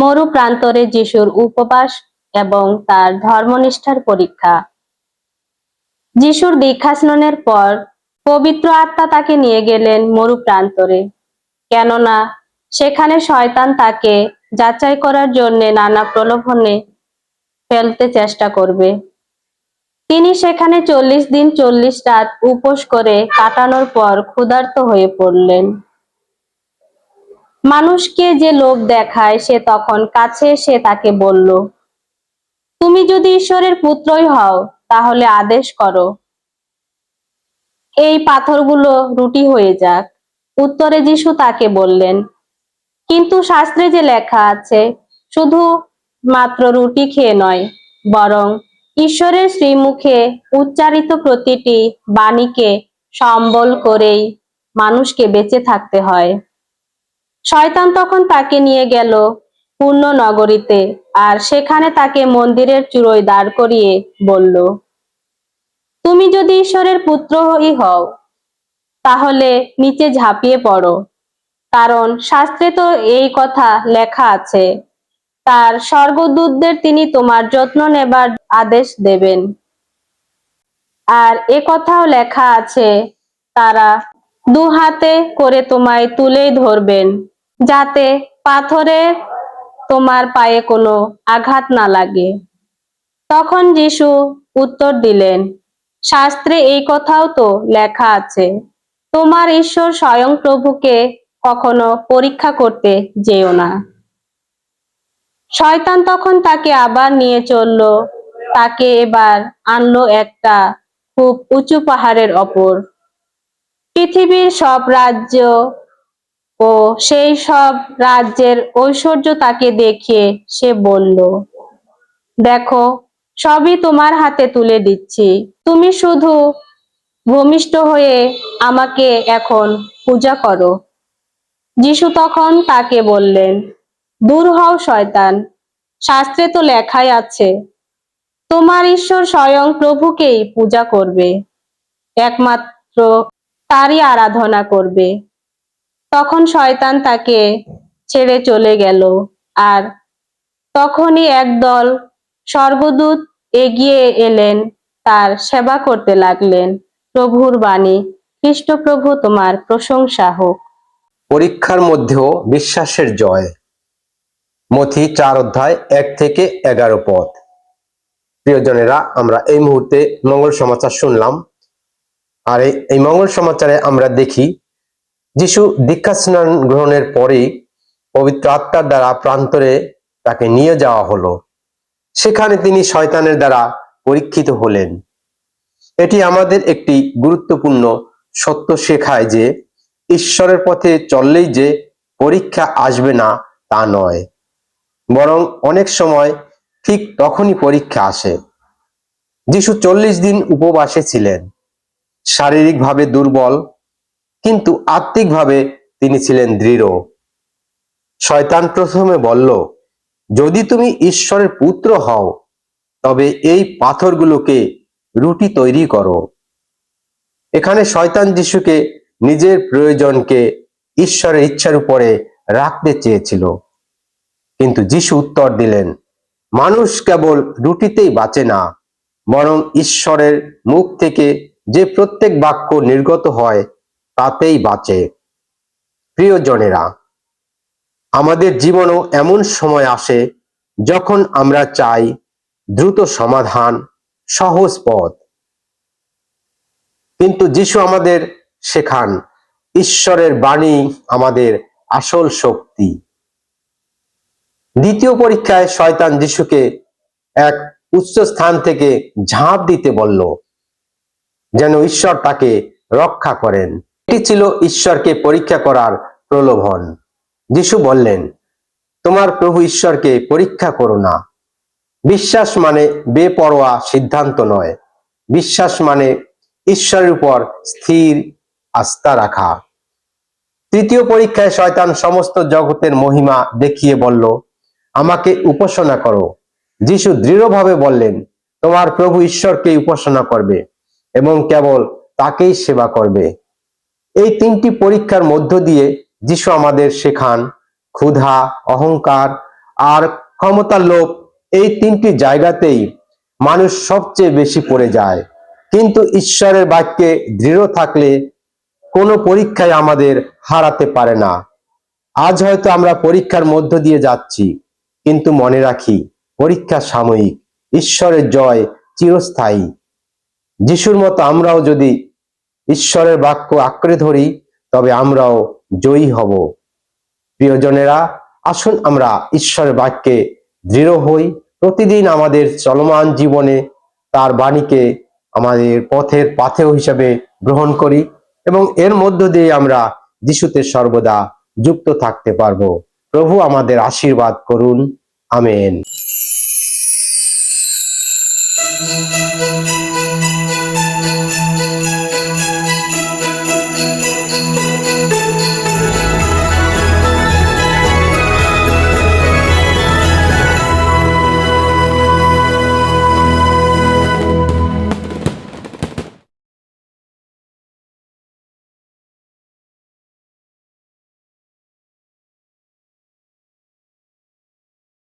মরু প্রান্তরে যিশুর উপবাস এবং তার ধর্মনিষ্ঠার পরীক্ষা। যিশুর দীক্ষা স্নানের পর পবিত্র আত্মা তাকে নিয়ে গেলেন মরু প্রান্তরে কেননা সেখানে শয়তান তাকে যাচাই করার জন্য নানা প্রলোভনে ফেলতে চেষ্টা করবে। তিনি সেখানে চল্লিশ দিন চল্লিশ রাত উপোস করে কাটানোর পর ক্ষুধার্ত হয়ে পড়লেন। মানুষকে যে লোক দেখায় সে তখন কাছে এসে তাকে বলল, তুমি যদি ঈশ্বরের পুত্রই হও, তাহলে আদেশ করো। এই পাথরগুলো রুটি হয়ে যাক। উত্তরে যিশু তাকে বললেন, কিন্তু শাস্ত্রে যে লেখা আছে, শুধু মাত্র রুটি খেয়ে নয়, বরং ঈশ্বরের শ্রীমুখে উচ্চারিত প্রতিটি বাণীকে সম্বল করেই মানুষকে বেঁচে থাকতে হয়। শয়তান তখন তাকে নিয়ে গেল পূর্ণ নগরীতে আর সেখানে তাকে মন্দিরের চূড়োয় দাঁড় করিয়ে বলল, তুমি যদি ঈশ্বরের পুত্রই হও, তাহলে নিচে ঝাঁপিয়ে পড়ো। কারণ শাস্ত্রে তো এই কথা লেখা আছে, তার স্বর্গদূতদের তিনি তোমার যত্ন নেবার আদেশ দেবেন। আর এ কথাও লেখা আছে, তারা দু হাতে করে তোমায় তুলেই ধরবেন। যাতে পাথরে তোমার পায়ে কোনো আঘাত না লাগে। তখন যিশু উত্তর দিলেন, শাস্ত্রে এই কথাও তো লেখা আছে, তোমার ঈশ্বর স্বয়ং প্রভুকে কখনো পরীক্ষা করতে যেও না। শয়তান তখন তাকে আবার নিয়ে চলল, তাকে এবার আনলো একটা খুব উঁচু পাহাড়ের ওপর। পৃথিবীর সব রাজ্য ও সেই সব রাজ্যের ঐশ্বর্য তাকে দেখিয়ে সে বলল, দেখো, সবই তোমার হাতে তুলে দিচ্ছি। তুমি শুধু ভূমিষ্ঠ হয়ে আমাকে এখন পূজা করো। যিশু তখন তাকে বললেন, দূর হও, শয়তান। শাস্ত্রে তো লেখাই আছে, তোমার ঈশ্বর স্বয়ং প্রভুকেই পূজা করবে। একমাত্র তারই আরাধনা করবে। তখন শয়তান তাকে ছেড়ে চলে গেল। আর তখনই একদল স্বর্গদূত এগিয়ে এলেন, তার সেবা করতে লাগলেন। প্রভুর বাণী খ্রিস্টপ্রভু তোমার প্রশংসা হোক। পরীক্ষার মধ্যেও বিশ্বাসের জয়। মথি চার অধ্যায় এক থেকে এগারো পথ। প্রিয়জনেরা, আমরা এই মুহূর্তে মঙ্গল সমাচার শুনলাম। আর এই মঙ্গল সমাচারে আমরা দেখি যিশু দীক্ষা স্নান গ্রহণের পরেই পবিত্র আত্মার দ্বারা প্রান্তরে তাকে নিয়ে যাওয়া হলো। সেখানে তিনি শয়তানের দ্বারা পরীক্ষিত হলেন। এটি আমাদের একটি গুরুত্বপূর্ণ সত্য শেখায় যে ঈশ্বরের পথে চললেই যে পরীক্ষা আসবে না তা নয়। বরং অনেক সময় ঠিক তখনই পরীক্ষা আসে। যিশু চল্লিশ দিন উপবাসে ছিলেন। শারীরিকভাবে দুর্বল কিন্তু আত্মিকভাবে তিনি ছিলেন দৃঢ়। শয়তান প্রথমে বলল, যদি তুমি ঈশ্বরের পুত্র হও, তবে এই পাথরগুলোকে রুটি তৈরি করো। এখানে শয়তান যিশুকে নিজের প্রয়োজনকে ঈশ্বরের ইচ্ছার উপরে রাখতে চেয়েছিল। কিন্তু যিশু উত্তর দিলেন, মানুষ কেবল রুটিতেই বাঁচে না, বরং ঈশ্বরের মুখ থেকে যে প্রত্যেক বাক্য নির্গত হয় তাতেই বাঁচে। প্রিয়জনেরা, আমাদের জীবনও এমন সময় আসে যখন আমরা চাই দ্রুত সমাধান, সহজ পথ। কিন্তু যিশু আমাদের শেখান, ঈশ্বরের বাণী আমাদের আসল শক্তি। দ্বিতীয় পরীক্ষায় শয়তান যিশুকে এক উচ্চ স্থান থেকে ঝাঁপ দিতে বলল, যেন ঈশ্বর তাকে রক্ষা করেন। এটি ছিল ঈশ্বরকে পরীক্ষা করার প্রলোভন। যিশু বললেন, তোমার প্রভু ঈশ্বরকে পরীক্ষা করো না। বিশ্বাস মানে বেপরোয়া সিদ্ধান্ত নয়। বিশ্বাস মানে ঈশ্বরের উপর স্থির আস্থা রাখা। তৃতীয় পরীক্ষায় শয়তান সমস্ত জগতের মহিমা দেখিয়ে বলল, আমাকে উপাসনা করো। যিশু দৃঢ়ভাবে বললেন, তোমার প্রভু ঈশ্বরকে উপাসনা করবে এবং কেবল তাকেই সেবা করবে। এই তিনটি পরীক্ষার মধ্য দিয়ে যিশু আমাদের শেখান। ক্ষুধা, অহংকার আর ক্ষমতার লোভ এই তিনটি জায়গাতেই মানুষ সবচেয়ে বেশি পড়ে যায়। কিন্তু ঈশ্বরের বাক্যে দৃঢ় থাকলে কোনো পরীক্ষায় আমাদের হারাতে পারে না। আজ হয়তো আমরা পরীক্ষার মধ্য দিয়ে যাচ্ছি, কিন্তু মনে রাখি পরীক্ষা সাময়িক, ঈশ্বরের জয় চিরস্থায়ী। যিশুর মতো আমরাও যদি ঈশ্বরের বাক্য আঁকড়ে ধরি, তবে আমরাও জয়ী হব। প্রিয়জনেরা, আসুন আমরা ঈশ্বরের বাক্যে দৃঢ় হই। প্রতিদিন আমাদের চলমান জীবনে তার বাণীকে আমাদের পথের পাথেয় হিসাবে গ্রহণ করি এবং এর মধ্য দিয়ে আমরা যিশুতে সর্বদা যুক্ত থাকতে পারব। প্রভু আমাদের আশীর্বাদ করুন। আমেন।